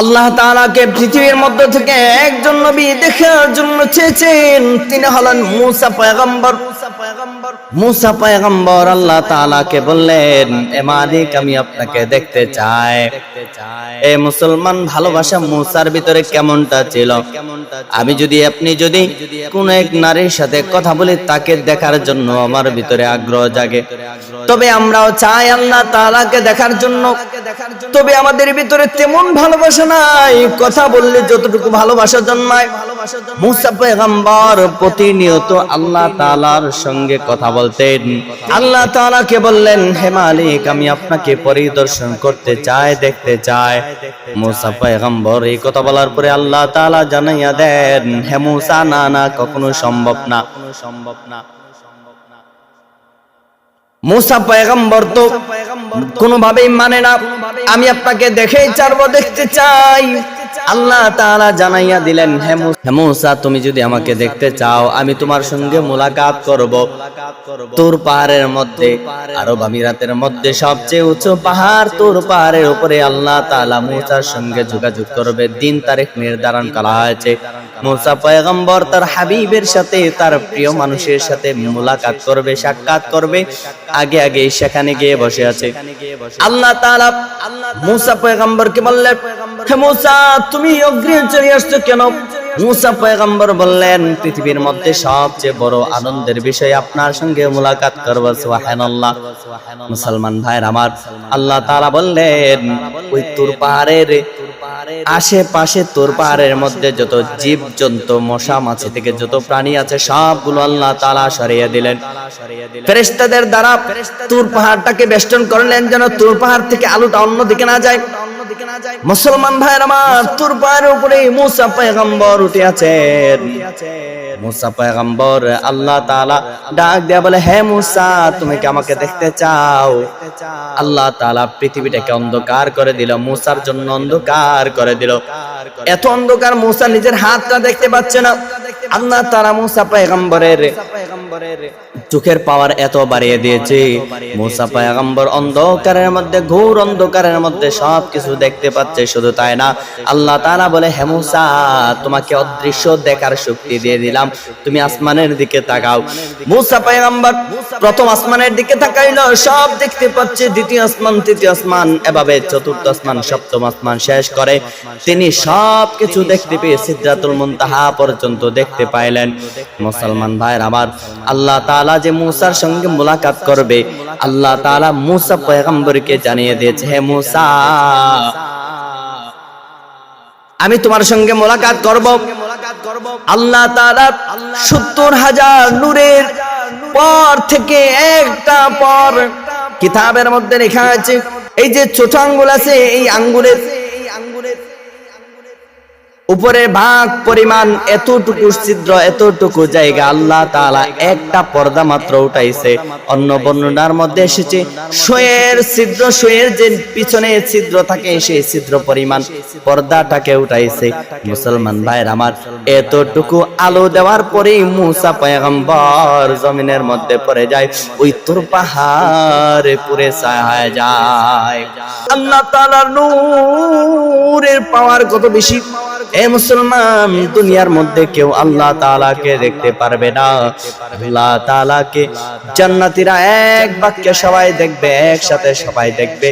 আল্লাহ তাআলাকে পৃথিবীর মধ্য থেকে একজন নবী দেখার জন্য চেয়েছেন। তিনি হলেন মুসা পয়গম্বর। মুসা পয়গম্বর আল্লাহ তাআলাকে বললেন, এ মালিক, আমি আপনাকে দেখতে চাই। এ মুসলমান, ভালোবাসা মুসার ভিতরে কেমনটা ছিল? আমি যদি, আপনি যদি কোন এক নারীর সাথে কথা বলি, তাকে দেখার জন্য আমার ভিতরে আগ্রহ জাগে। তবে আমরাও চাই আল্লাহ তাআলাকে দেখার জন্য। তবে আমাদের ভিতরে তেমন ভালোবাসা নাই। কথা বললে যতটুকু ভালোবাসা জন্মায়। প্রতিনিয়ত আল্লাহ তাআলার সঙ্গে কথা বলতেন। আল্লাহ তাআলাকে বললেন, হে মালিক, আমি আপনাকে পরিদর্শন করতে চাই, দেখতে চাই। মুসা এই কথা বলার পরে আল্লাহ তাআলা জানাইয়া দেন, হে মুসা, না না, কখনো সম্ভব না সম্ভব না। মুসা পয়গম্বর তো কোনোভাবেই মানে না। আমি আপনাকে দেখেই চারবো দেখতে চাই। আল্লাহ তাআলা জানাইয়া দিলেন, হে মুসা, তুমি যদি আমাকে দেখতে চাও, আমি তোমার সঙ্গে মোলাকাত করব। তোর পাহাড়ের মধ্যে, আরব আমিরাতের মধ্যে সবচেয়ে উঁচু পাহাড় তোর পাহাড়ের উপরে আল্লাহ তাআলা মুসার সঙ্গে যোগাযোগ করবে। দিন, তারিখ নির্ধারণ করা হয়েছে। মুসা পয়গম্বর তার হাবিবের সাথে, তার প্রিয় মানুষের সাথে মোলাকাত করবে, সাক্ষাৎ করবে। আগে আগে সেখানে গিয়ে বসে আছে। আল্লাহ তাআলা মুসা পয়গম্বরকে বললেন, হে মুসা তুমি অগ্রিম চলে আসছো কেন? মুসা পয়গম্বর বললেন, পৃথিবীর মধ্যে সবচেয়ে বড় আনন্দের বিষয় আপনার সঙ্গে মোলাকাত করব, সুবহানাল্লাহ। মুসলমান ভাইয়ের আমার, আল্লাহ তাআলা বললেন, ওই তুর পাহাড়ের আশেপাশে তোর পাহাড়ের মধ্যে যত জীব জন্তু মশা, মাছি থেকে যত প্রাণী আছে, সবগুলো আল্লাহ তালা সরিয়ে দিলেন। ফেরেশতাদের দ্বারা তুর পাহাড়টাকে বেষ্টন করলেন যেন তুর পাহাড় থেকে আলুটা অন্যদিকে না যায়। মুসলমান ভাইয়ের আমার তুর পাহাড়ের উপরে মুসা পয়গম্বর উঠে আছেন মুসা পয়গম্বর আল্লাহ তাআলা ডাক দেয়া বলে, হে মুসা, তুমি কি আমাকে দেখতে চাও? আল্লাহ তাআলা পৃথিবীটাকে অন্ধকার করে দিল, মুসার জন্য অন্ধকার করে দিল। এত অন্ধকার মুসা নিজের হাতটা দেখতে পাচ্ছে না। আল্লাহ তাআলা মুসা পয়গম্বরের চোখের পাওয়ার এত বাড়িয়ে দিয়েছে। মুসা পয়গম্বর অন্ধকারের মধ্যে, ঘোর অন্ধকারের মধ্যে সবকিছু দেখতে পাচ্ছে, শুধু তাই না। আল্লাহ তাআলা বলে, হে মুসা, তোমাকে অদৃশ্য দেখার শক্তি দিয়ে দিলাম। তুমি আসমানের দিকে তাকাও। মুসা পয়গম্বর প্রথম আসমানের দিকে তাকাইলো, সব দেখতে পাচ্ছে দ্বিতীয় আসমান, তৃতীয় আসমান, এভাবে চতুর্থ আসমান, সপ্তম আসমান শেষ করে। তিনি সব কিছু দেখতে পেয়ে সিদ্ধাতুল মুনতাহা পর্যন্ত দেখতে পাইলেন। মুসলমান ভাইয়ের আমার আল্লাহ তাআলা যে মুসার সঙ্গে মুলাকাত করবে, আল্লাহ তাআলা মুসা পয়গম্বরকে জানিয়ে দিয়েছে, হে মুসা, আমি তোমার সঙ্গে মোলাকাত করব। আল্লাহ তাআলা সত্তর হাজার নূরের পর থেকে একটা পর কিতাবের মধ্যে লেখা আছে, এই যে ছোট আঙ্গুল আছে, এই আঙ্গুলের উপরে ভাগ পরিমাণ এতটুকু ছিদ্র, এতটুকু জায়গা আল্লাহ তাআলা একটা পর্দা মাত্র উঠাইছে। অন্য বর্ণনার মধ্যে এসেছে, শোয়ের ছিদ্র, শোয়ের যে পিছনে ছিদ্র থাকে সেই ছিদ্র পরিমাণ পর্দাটাকে উঠাইছে। মুসলমান ভাইয়ের আমার, এতটুকু আলো দেওয়ার পরেই মুসা পয়গম্বর জমিনের মধ্যে পড়ে যায় ওই তোর পাহাড়ে পুরে ছায়া যায়। আল্লাহ তাআলার নূরের পাওয়ার কত বেশি? এ মুসলমান, দুনিয়ার মধ্যে কেউ আল্লাহ তাআলাকে দেখতে পারবে না। আল্লাহ তাআলাকে জান্নাতীরা এক বাক্যে সবাই দেখবে, একসাথে সবাই দেখবে।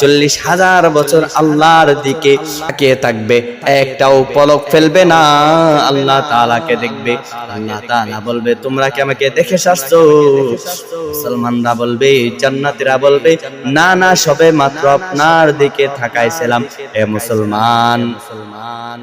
চল্লিশ হাজার বছর আল্লাহর দিকে তাকিয়ে থাকবে, একটাও পলক ফেলবে না, আল্লাহ তাআলাকে দেখবে। আল্লাহ তাআলা বলবে, তোমরা কি আমাকে দেখে আসছো মুসলমানরা বলবে, জান্নাতীরা বলবে, না না, সবে মাত্র আপনার দিকে থাকাইছিলাম এ মুসলমান মুসলমান